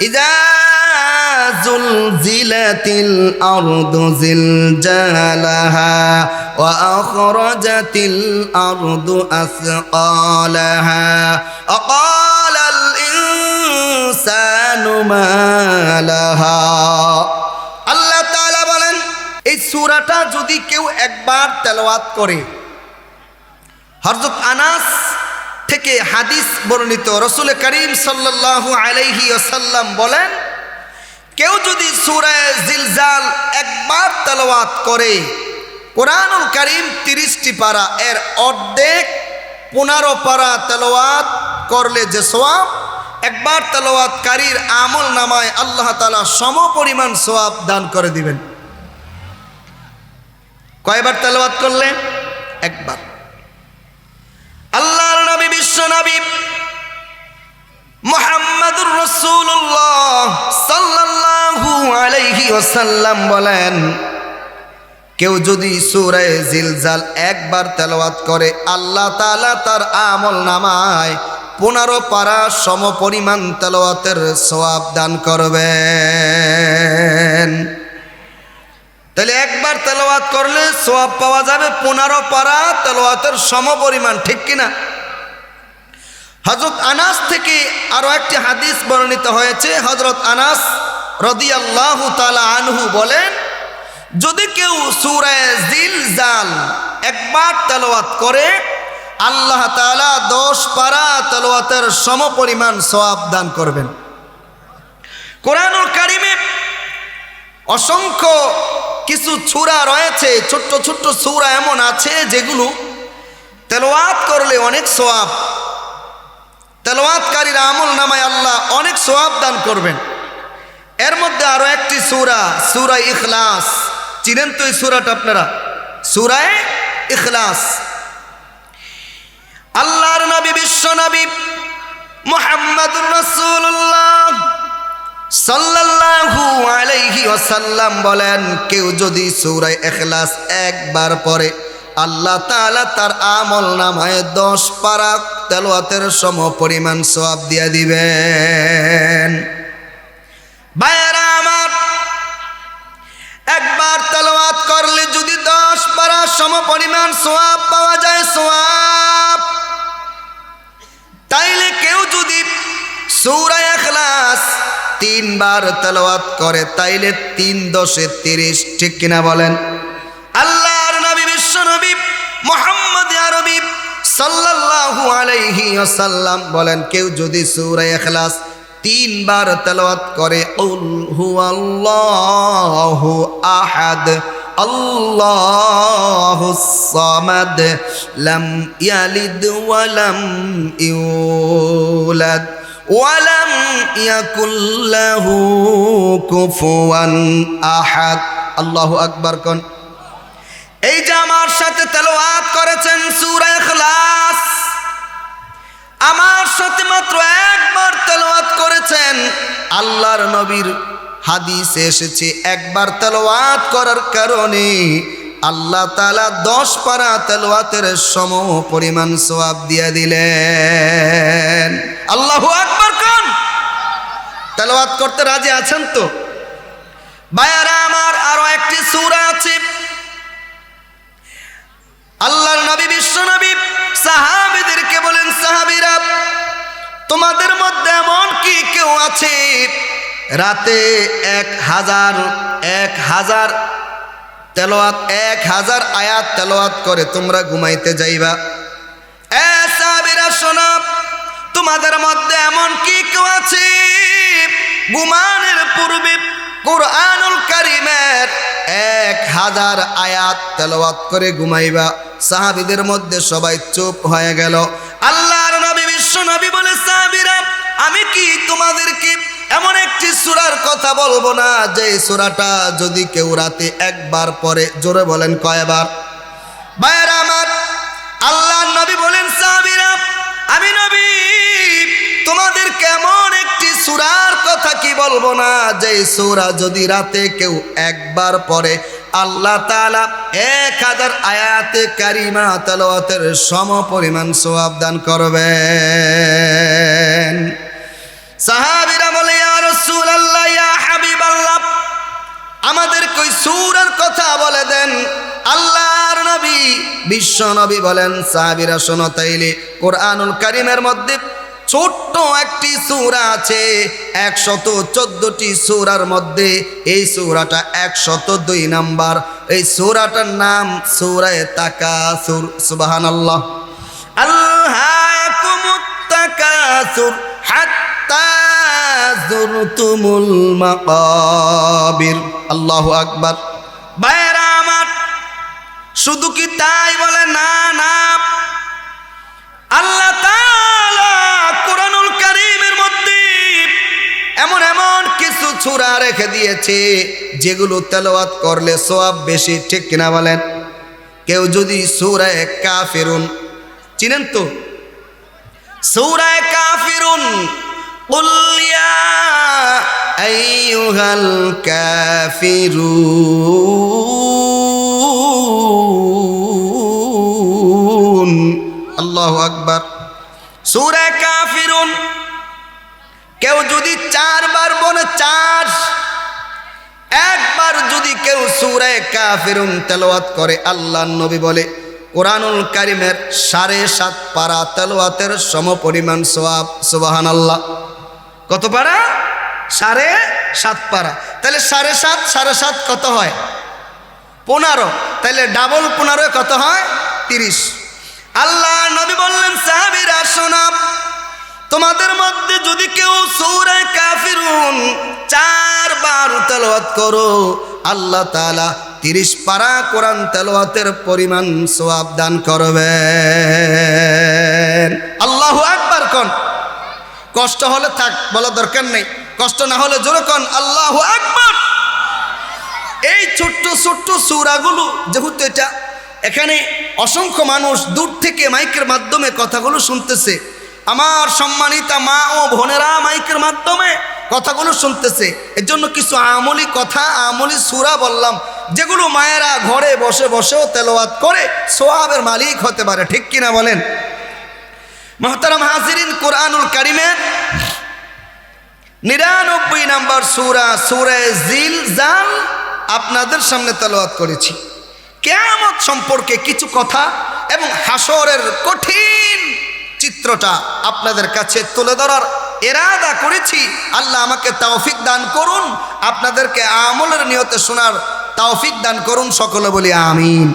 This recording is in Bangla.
ইদা زلزلت الأرض زلزالها وأخرجت الأرض أثقالها وقال الإنسان ما لها আল্লাহ তাআলা বলেন এই সূরাটা যদি কেউ একবার তেলাওয়াত করে হযরত আনাস থেকে হাদিস বর্ণিত। রসুল করিম সাল্লাল্লাহু আলাইহি ওয়াসাল্লাম বলেন, কেউ যদি সূরায়ে জিলজাল একবার তেলাওয়াত করে, কোরআনুল করিম তিরিশটি পারা, এর অর্ধেক পনেরো পারা তেলাওয়াত করলে যে সোয়াব একবার তেলাওয়াতকারীর আমল নামায় আল্লাহ তালা সম পরিমাণ সোয়াব দান করে দিবেন। কয়বার তেলাওয়াত করলে একবার। আল্লাহর নবী সাল্লাল্লাহু আলাইহি বলেন, কেউ যদি সূরায়ে জিলজাল একবার তেলাওয়াত করে, আল্লাহ তাআলা তার আমল নামায় পনেরো পারা সম পরিমাণ তেলাওয়াতের সওয়াব দান করবেন। তাহলে একবার তেলাওয়াত করলে সোয়াব পাওয়া যাবে পনেরো পারা তেলাওয়াতের সম পরিমাণ, ঠিক কিনা? হজরত আনাস থেকে আরও একটি হাদিস বর্ণিত হয়েছে। হজরত আনাস রদিয়াল্লাহ তালা আনহু বলেন, যদি কেউ সুরায় জিল জাল একবার তেলাওয়াত করে, আল্লাহ তাআলা দশ পারা তেলাওয়াতের সম পরিমাণ সোয়াব দান করবেন। কোরআনুল কারিমে অসংখ্য কিছু ছুরা রয়েছে, ছোট্ট ছোট্ট ছুরা এমন আছে যেগুলো তেলোয়াত করলে অনেক সোয়াব তেলোয়াতকারীর আমল নামায় আল্লাহ অনেক সোয়াব দান করবেন। এর মধ্যে আরও একটি সুরা সুরা ইখলাস। চিনেন তো এই সুরাটা আপনারা? সুরায় ইখলাস। আল্লাহর নবী, বিশ্ব নবী মোহাম্মদুর রসুল্লাহ সাল্লাল্লাহু আলাইহি ওয়াসাল্লাম বলেন, কেউ যদি সূরা ইখলাস একবার পড়ে আল্লাহ তাআলা তার আমল নামায় দশ পারা তেলাওয়াতের সম পরিমাণ সওয়াব দিয়ে দিবেন। আমার, একবার তেলাওয়াত করলে যদি দশ পারা সম পরিমাণ সওয়াব পাওয়া যায়, সওয়াব। তাইলে কেউ যদি সূরা ইখলাস তিনবার তেলাওয়াত করে, তাইলে তিন দশে তিরিশ, ঠিক কিনা বলেন? আল্লাহর সাল্লাল্লাহু আলাইহি ওয়াসাল্লাম বলেন, কেউ যদি সূরা ইখলাস তিনবার তেলাওয়াত করে, উল হুয়াল্লাহু আহাদ, আল্লাহু সামাদ, লাম ইয়ালিদ ওয়া লাম ইউলাদ ওয়ালাম ইয়াকুল্লাহু কুফুয়ান আহাদ। আল্লাহু আকবার কোন। এই যে আমার সাথে তেলাওয়াত করেছেন সূরা ইখলাস আল্লাহর নবীর হাদিসে এসেছে, একবার তেলাওয়াত করার কারণে আল্লাহ তালা দশ পারা তেলোয়াতের সম পরিমাণ সোয়াব দিয়ে দিলেন। আল্লাহু আকবর কোন? তেলোয়াত করতে রাজি আছেন তো? বায়ারা আমার আরও একটি সুরা আছে। আল্লাহর নবী, বিশ্ব নবী, সাহাবিদেরকে বলেন, সাহাবিরা, তোমাদের কেউ আছে? রাতে এক হাজার এক হাজার তেলোয়াত এক হাজার আয়াত তেলোয়াত করে তোমরা ঘুমাইতে যাইবা। এ তোমাদের মধ্যে এমন কি কেউ আছে? ঘুমানের পূর্বে কোরআনুল কারিমের এক হাজার আয়াত তেলাওয়াত করে ঘুমাইবা। সাহাবিদের মধ্যে সবাই চুপ হয়ে গেল। আমি কি তোমাদেরকে এমন একটি সুরার কথা বলব না? যে সুরাটা যদি কেউ রাতে একবার পরে জোরে বলেন কয়বার? ভাইয়ের আমার আল্লাহ নবী বলেন, সাহাবিরা, আমি নবী, তোমাদের কেমন একটি সুরার কথা কি বলব না? যে সুরা যদি রাতে কেউ একবার পরে আল্লাহ তালা এক হাজার আয়াতে কারিমা তেলাওয়াতের সম পরিমাণ সোয়াব দান করবেন। সাহাবিরা বলে, ইয়া রাসূলুল্লাহ, ইয়া হাবিবাল্লাহ। আমাদেরকে ওই সূরার কথা বলে দেন। আল্লাহর নবী, বিশ্ব নবী বলেন, সাহাবিরা, শোনো তাইলে, কোরআনুল কারীমের মধ্যে ছোট্ট একটি সূরা আছে, একশত চোদ্দটি সূরার মধ্যে। এই সূরাটা একশত দুই নাম্বার। এই সূরাটার নাম সূরায় তাকাসুর, সুবহানাল্লাহ। আল্লাহ তাকাসুর হাত্তা যুরতুমুল মাকাবির। আল্লাহু আকবার। বাইরা আমার, শুধু কি তাই বলে? না না। আল্লাহ তাআলা কোরআনুল কারীমের মধ্যে এমন এমন কিছু ছুরা রেখে দিয়েছে, যেগুলো তেলাওয়াত করলে সওয়াব বেশি, ঠিক কিনা বলেন? কেউ যদি সূরায়ে কাফিরুন, চিনেন তো? সূরায়ে কাফিরুন قل يا أيها الكافرون الله أكبر সূরা কাফিরুন কেউ যদি চারবার বলে চার একবার যদি কেউ সূরায়ে কাফিরুন তেলাওয়াত করে আল্লাহর নবী বলে কোরআনুল কারিমের সাড়ে সাত পারা তেলাওয়াতের সমপরিমাণ সোয়াব সুবাহান আল্লাহ কত পারা? সাড়ে সাত পারা। তাহলে সাড়ে সাত সাড়ে সাত কত হয়? পনেরো। তাহলে ডাবল পনেরো কত হয়? তিরিশ। আল্লাহ নবী বললেন, সাহাবিরা শোনাব তোমাদের মধ্যে যদি কেউ সৌরে কাফিরুন চারবার তেলাওয়াত করো, আল্লাহ তাআলা তিরিশ পারা কোরআন তেলাওয়াতের পরিমাণ সোয়াব দান করবেন। কষ্ট হলে থাক বলা দরকার নেই। কষ্ট না হলে জোরে কন, আল্লাহ আকবার! এই ছোট্ট ছোট্ট সূরাগুলো, যেহেতু এটা এখানে অসংখ্য মানুষ দূর থেকে মাইকের মাধ্যমে কথাগুলো শুনতেছে। আমার সম্মানিতা মা ও বোনেরা মাইকের মাধ্যমে কথাগুলো শুনতেছে। এর জন্য কিছু আমলি কথা, আমলি সুরা বললাম, যেগুলো মায়েরা ঘরে বসে বসেও তেলাওয়াত করে, সোয়াবের মালিক হতে পারে। ঠিক কিনা বলেন? মহতারাম হাজিরিন কোরআনুল কারিমের নিরানব্বই নাম্বার সুরা, সুরে জিল জাল আপনাদের সামনে তেলাওয়াত করেছি। কেয়ামত সম্পর্কে কিছু কথা এবং হাসরের কঠিন চিত্রটা আপনাদের কাছে তুলে ধরার এরাদা করেছি। আল্লাহ আমাকে তাওফিক দান করুন, আপনাদেরকে আমলের নিয়তে শোনার তাওফিক দান করুন সকলে বলি আমিন।